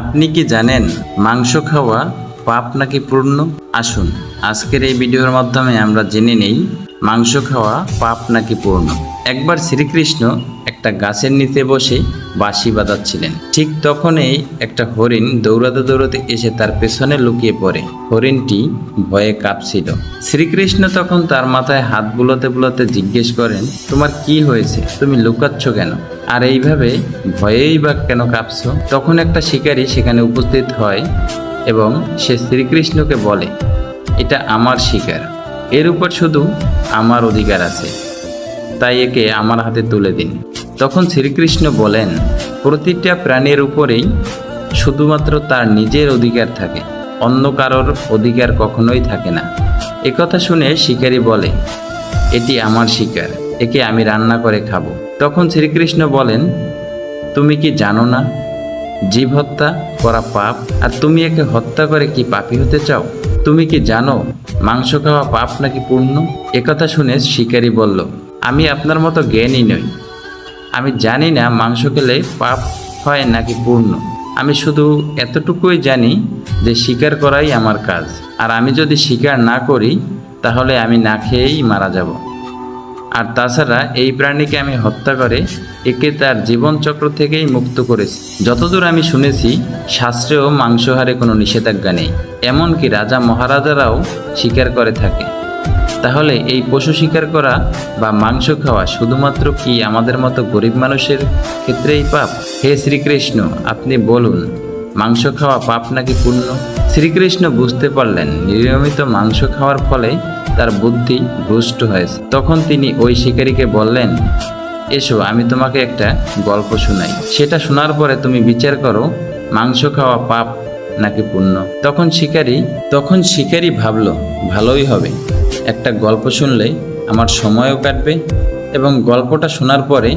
আপনি কি জানেন মাংস খাওয়া পাপ নাকি পূর্ণ? আসুন, আজকের এই ভিডিওর মাধ্যমে আমরা জেনে নেই মাংস খাওয়া পাপ নাকি পূর্ণ। একবার শ্রীকৃষ্ণ একটা গাছের নিচে বসে বাঁশি বাজাচ্ছিলেন। ঠিক তখনই একটা হরিণ দৌড়াতে দৌড়াতে এসে তার পেছনে লুকিয়ে পড়ে। হরিণটি ভয়ে কাঁপছিল। শ্রীকৃষ্ণ তখন তার মাথায় হাত বুলাতে বুলাতে জিজ্ঞেস করেন, তোমার কি হয়েছে? তুমি লুকাচ্ছ কেন? আর এইভাবে ভয়েই বা কেন কাঁপছো? তখন একটা শিকারী সেখানে উপস্থিত হয় এবং সে শ্রীকৃষ্ণকে বলে, এটা আমার শিকার। এর উপর শুধু আমার অধিকার আছে। তাই একে আমার হাতে তুলে দিন। তখন শ্রীকৃষ্ণ বলেন, প্রতিটা প্রাণীর উপরেই শুধুমাত্র তার নিজের অধিকার থাকে, অন্য কারোর অধিকার কখনোই থাকে না। একথা শুনে শিকারী বলে, এটি আমার শিকার, একে আমি রান্না করে খাব। তখন শ্রীকৃষ্ণ বলেন, তুমি কি জানো না, জীব হত্যা করা পাপ, আর তুমি একে হত্যা করে কি পাপী হতে চাও? তুমি কি জানো, মাংস খাওয়া পাপ নাকি পূর্ণ? একথা শুনে শিকারী বলল আমি আপনার মতো জ্ঞানী নই। আমি জানি না মাংস খেলে পাপ হয় নাকি পূর্ণ। আমি শুধু এতটুকুই জানি যে স্বীকার করাই আমার কাজ। আর আমি যদি স্বীকার না করি, তাহলে আমি না খেয়েই মারা যাব। আর তাছাড়া এই প্রাণীকে আমি হত্যা করে একে তার জীবনচক্র থেকেই মুক্ত করেছি। যতদূর আমি শুনেছি, শাস্ত্রেও মাংসহারে কোনো নিষেধাজ্ঞা নেই। এমনকি রাজা মহারাজারাও স্বীকার করে থাকে। তাহলে এই পশু শিকার করা বা মাংস খাওয়া শুধুমাত্র কি আমাদের মতো গরিব মানুষের ক্ষেত্রেই পাপ? হে শ্রীকৃষ্ণ, আপনি বলুন, মাংস খাওয়া পাপ নাকি পুণ্য? শ্রীকৃষ্ণ বুঝতে পারলেন, নিয়মিত মাংস খাওয়ার ফলে তার বুদ্ধি ভ্রষ্ট হয়েছে। তখন তিনি ওই শিকারীকে বললেন, এসো, আমি তোমাকে একটা গল্প শোনাই। সেটা শোনার পরে তুমি বিচার করো, মাংস খাওয়া পাপ নাকি পুণ্য তখন শিকারী তখন শিকারী ভাবলো, ভালোই হবে। একটা গল্প শুনলে আমার সময়ও কাটবে এবং গল্পটা শোনার পরে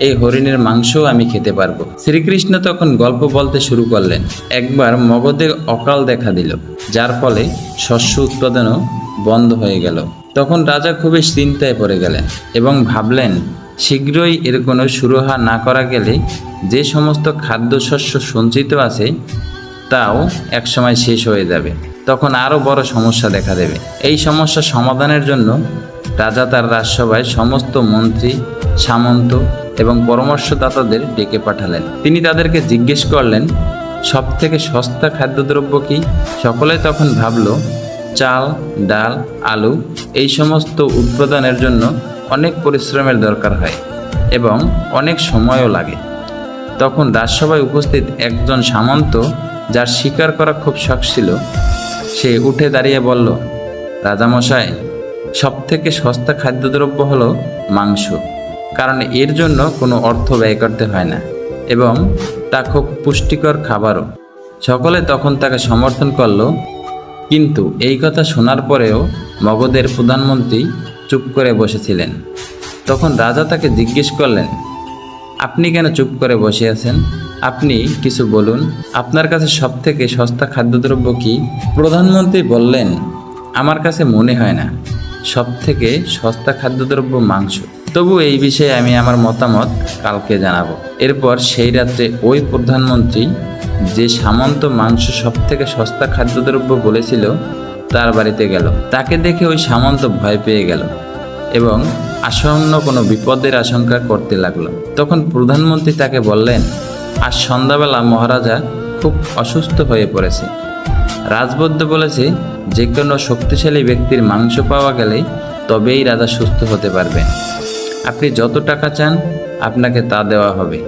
এই হরিণের মাংসও আমি খেতে পারব। শ্রীকৃষ্ণ তখন গল্প বলতে শুরু করলেন। একবার মগধে অকাল দেখা দিল, যার ফলে শস্য উৎপাদনও বন্ধ হয়ে গেল। তখন রাজা খুবই চিন্তায় পড়ে গেলেন এবং ভাবলেন, শীঘ্রই এর কোনো সুরহা না করা গেলে যে সমস্ত খাদ্যশস্য সঞ্চিত আছে তাও একসময় শেষ হয়ে যাবে। তখন আরও বড় সমস্যা দেখা দেবে। এই সমস্যা সমাধানের জন্য রাজা তার রাজসভায় সমস্ত মন্ত্রী, সামন্ত এবং পরামর্শদাতাদের ডেকে পাঠালেন। তিনি তাদেরকে জিজ্ঞেস করলেন সব থেকে সস্তা খাদ্যদ্রব্য কি? সকলে তখন ভাবল, চাল, ডাল, আলু এই সমস্ত উৎপাদনের জন্য অনেক পরিশ্রমের দরকার হয় এবং অনেক সময়ও লাগে। তখন রাজসভায় উপস্থিত একজন সামন্ত যার শিকার করা খুব শখ ছিল, সে উঠে দাঁড়িয়ে বলল, রাজামশাই সব থেকে সস্তা খাদ্যদ্রব্য হলো মাংস, কারণ এর জন্য কোনো অর্থ ব্যয় করতে হয় না এবং তা খুব পুষ্টিকর খাবারও। সকলে তখন তাকে সমর্থন করল, কিন্তু এই কথা শোনার পরেও মগধের প্রধানমন্ত্রী চুপ করে বসেছিলেন। তখন রাজা তাকে জিজ্ঞেস করলেন, আপনি কেন চুপ করে বসে আছেন? আপনি কিছু বলুন, আপনার কাছে সব থেকে সস্তা খাদ্যদ্রব্য কি? প্রধানমন্ত্রী বললেন, আমার কাছে মনে হয় না সব থেকে সস্তা খাদ্যদ্রব্য মাংস। তবু এই বিষয়ে আমি আমার মতামত কালকে জানাব। এরপর সেই রাত্রে ওই প্রধানমন্ত্রী যে সামন্ত মাংস সব থেকে সস্তা খাদ্যদ্রব্য বলেছিল, তার বাড়িতে গেল। তাকে দেখে ওই সামন্ত ভয় পেয়ে গেল এবং আসন্ন কোনো বিপদের আশঙ্কা করতে লাগল। তখন প্রধানমন্ত্রী তাকে বললেন আজ সন্ধ্যাবেলা মহারাজা খুব অসুস্থ হয়ে পড়েছে। রাজবদ্ধ বলেছে, যে কোনো শক্তিশালী ব্যক্তির মাংস পাওয়া গেলে তবেই রাজা সুস্থ হতে পারবেন। আপনি যত টাকা চান, আপনাকে তা দেওয়া হবে।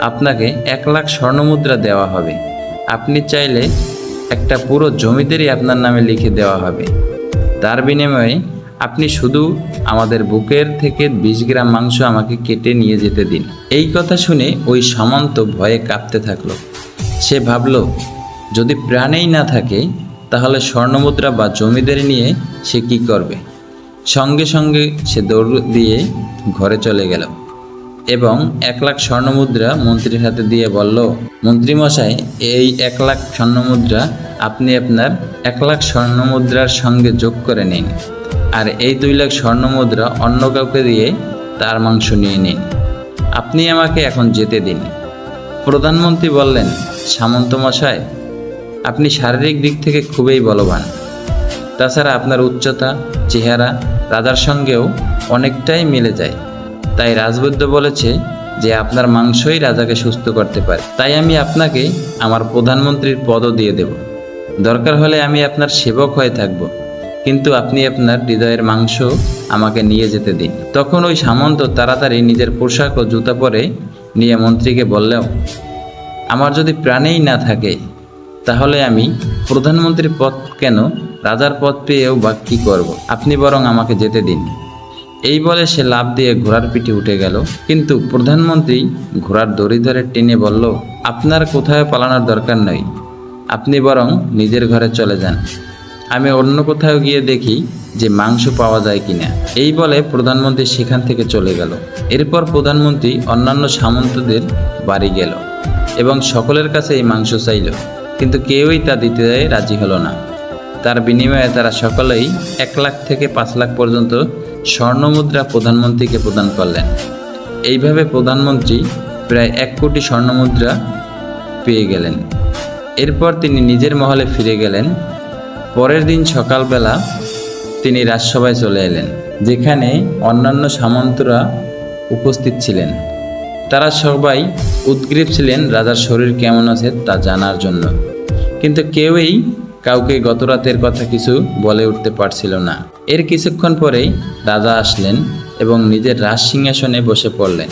আপনাকে এক লাখ স্বর্ণমুদ্রা দেওয়া হবে। আপনি চাইলে একটা পুরো জমিদেরই আপনার নামে লিখে দেওয়া হবে। তার বিনিময়ে আপনি শুধু আমাদের বুকের থেকে বিশ গ্রাম মাংস আমাকে কেটে নিয়ে যেতে দিন। এই কথা শুনে ওই সামন্ত ভয়ে কাঁপতে থাকল। সে ভাবল, যদি প্রাণেই না থাকে, তাহলে স্বর্ণমুদ্রা বা জমিদের নিয়ে সে কি করবে? সঙ্গে সঙ্গে সে দৌড় দিয়ে ঘরে চলে গেল এবং এক লাখ স্বর্ণমুদ্রা মন্ত্রীর হাতে দিয়ে বলল, মন্ত্রীমশাই, এই এক লাখ স্বর্ণমুদ্রা আপনি আপনার এক লাখ স্বর্ণমুদ্রার সঙ্গে যোগ করে নিন। আর এই দুই লাখ স্বর্ণমুদ্রা অন্য কাউকে দিয়ে তার মাংস নিয়ে নিন। আপনি আমাকে এখন যেতে দিন। প্রধানমন্ত্রী বললেন সামন্ত মশাই আপনি শারীরিক দিক থেকে খুবই বলবান। তাছাড়া আপনার উচ্চতা, চেহারা, রাজার সঙ্গেও অনেকটাই মিলে যায়। তাই রাজবৈদ্য বলেছে যে, আপনার মাংসই রাজাকে সুস্থ করতে পারে। তাই আমি আপনাকে আমার প্রধানমন্ত্রীর পদও দিয়ে দেব। দরকার হলে আমি আপনার সেবক হয়ে থাকব। কিন্তু আপনি আপনার হৃদয়ের মাংস আমাকে নিয়ে যেতে দিন। তখন ওই সামন্ত তাড়াতাড়ি নিজের পোশাক ও জুতা পরে নিয়ে মন্ত্রীকে বললেও, আমার যদি প্রাণেই না থাকে, তাহলে আমি প্রধানমন্ত্রীর পদ কেন, রাজার পদ পেয়েও বা কী করব? আপনি বরং আমাকে যেতে দিন। এই বলে সে লাভ দিয়ে ঘোড়ার পিঠে উঠে গেল। কিন্তু প্রধানমন্ত্রী ঘোড়ার দড়ি ধরে টেনে বলল, আপনার কোথাও পালানোর দরকার নেই আপনি বরং নিজের ঘরে চলে যান। আমি অন্য কোথাও গিয়ে দেখি যে মাংস পাওয়া যায় কিনা। এই বলে প্রধানমন্ত্রী সেখান থেকে চলে গেল। এরপর প্রধানমন্ত্রী অন্যান্য সামন্তদের বাড়ি গেল এবং সকলের কাছে এই মাংস চাইল। কিন্তু কেউই তা দিতে রাজি হলো না। তার বিনিময়ে তারা সকলেই এক লাখ থেকে পাঁচ লাখ পর্যন্ত স্বর্ণমুদ্রা প্রধানমন্ত্রীকে প্রদান করলেন। এইভাবে প্রধানমন্ত্রী প্রায় এক কোটি স্বর্ণমুদ্রা পেয়ে গেলেন। এরপর তিনি নিজের মহলে ফিরে গেলেন পরের দিন সকালবেলা তিনি রাজসভায় চলে এলেন, যেখানে অন্যান্য সামন্তরা উপস্থিত ছিলেন। তারা সবাই উদ্গ্রীব ছিলেন, রাজার শরীর কেমন আছে তা জানার জন্য। কিন্তু কেউই কাউকে গত রাতের কথা কিছু বলে উঠতে পারছিল না। এর কিছুক্ষণ পরেই রাজা আসলেন এবং নিজের রাজ সিংহাসনে বসে পড়লেন।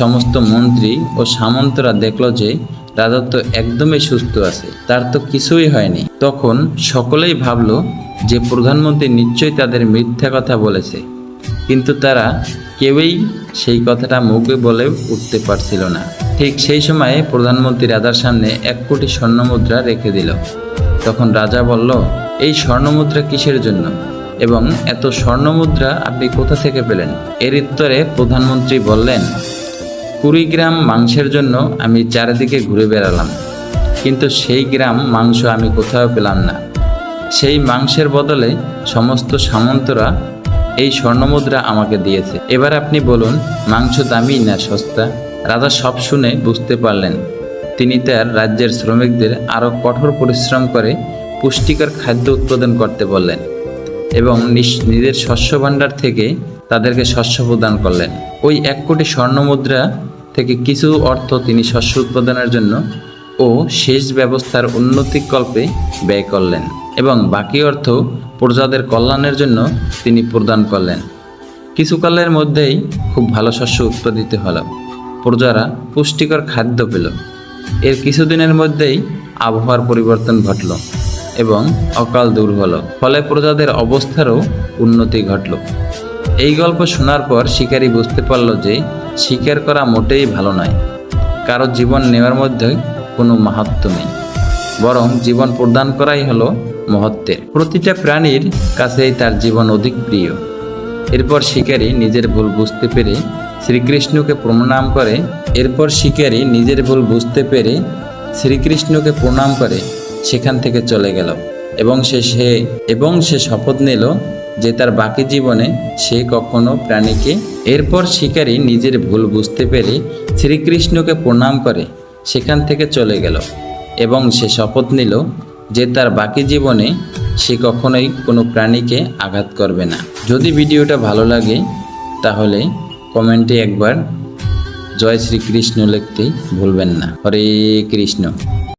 সমস্ত মন্ত্রী ও সামন্তরা দেখল যে রাজা তো একদমই সুস্থ আছে, তার তো কিছুই হয়নি। তখন সকলেই ভাবলো যে প্রধানমন্ত্রী নিশ্চয়ই তাদের মিথ্যা কথা বলেছে। কিন্তু তারা কেউই সেই কথাটা মুখে বলে উঠতে পারছিল না। ঠিক সেই সময়ে প্রধানমন্ত্রী রাজার সামনে এক কোটি স্বর্ণমুদ্রা রেখে দিল। তখন রাজা বলল, এই স্বর্ণমুদ্রা কিসের জন্য? এবং এত স্বর্ণমুদ্রা আপনি কোথা থেকে পেলেন? এর উত্তরে প্রধানমন্ত্রী বললেন কুড়ি গ্রাম মাংসের জন্য আমি চারিদিকে ঘুরে বেড়ালাম। কিন্তু সেই গ্রাম মাংস আমি কোথাও পেলাম না। সেই মাংসের বদলে সমস্ত সামন্তরা এই স্বর্ণমুদ্রা আমাকে দিয়েছে। এবার আপনি বলুন, মাংস দামি না সস্তা? রাজা সব শুনে বুঝতে পারলেন। তিনি তার রাজ্যের শ্রমিকদের আরও কঠোর পরিশ্রম করে পুষ্টিকর খাদ্য উৎপাদন করতে বললেন এবং নিজের শস্য ভাণ্ডার থেকে তাদেরকে শস্য প্রদান করলেন। ওই এক কোটি স্বর্ণমুদ্রা থেকে কিছু অর্থ তিনি শস্য উৎপাদনের জন্য ও সেচ ব্যবস্থার উন্নতিকল্পে ব্যয় করলেন এবং বাকি অর্থ প্রজাদের কল্যাণের জন্য তিনি প্রদান করলেন। কিছুকালের মধ্যেই খুব ভালো শস্য উৎপাদিত হল। প্রজারা পুষ্টিকর খাদ্য পেল। এর কিছুদিনের মধ্যেই আবহাওয়ার পরিবর্তন ঘটল এবং অকাল দূর হল ফলে প্রজাদের অবস্থারও উন্নতি ঘটল। এই গল্প শোনার পর শিকারী বুঝতে পারল যে শিকার করা মোটেই ভালো নয়। কারও জীবন নেওয়ার মধ্যে কোনো মাহাত্ম নেই। বরং জীবন প্রদান করাই হলো মহত্বের। প্রতিটা প্রাণীর কাছেই তার জীবন অধিক প্রিয়। এরপর শিকারী নিজের ভুল বুঝতে পেরে শ্রীকৃষ্ণকে প্রণাম করে। এরপর শিকারী নিজের ভুল বুঝতে পেরে শ্রীকৃষ্ণকে প্রণাম করে সেখান থেকে চলে গেল। এবং সে সে এবং সে শপথ নিল যে তার বাকি জীবনে সে কখনো প্রাণীকে, এরপর শিকারী নিজের ভুল বুঝতে পেরে শ্রীকৃষ্ণকে প্রণাম করে সেখান থেকে চলে গেল এবং সে শপথ নিল যে তার বাকি জীবনে সে কখনোই কোনো প্রাণীকে আঘাত করবে না। যদি ভিডিওটা ভালো লাগে, তাহলে কমেন্টে একবার জয় শ্রীকৃষ্ণ লিখতে ভুলবেন না। হরে কৃষ্ণ।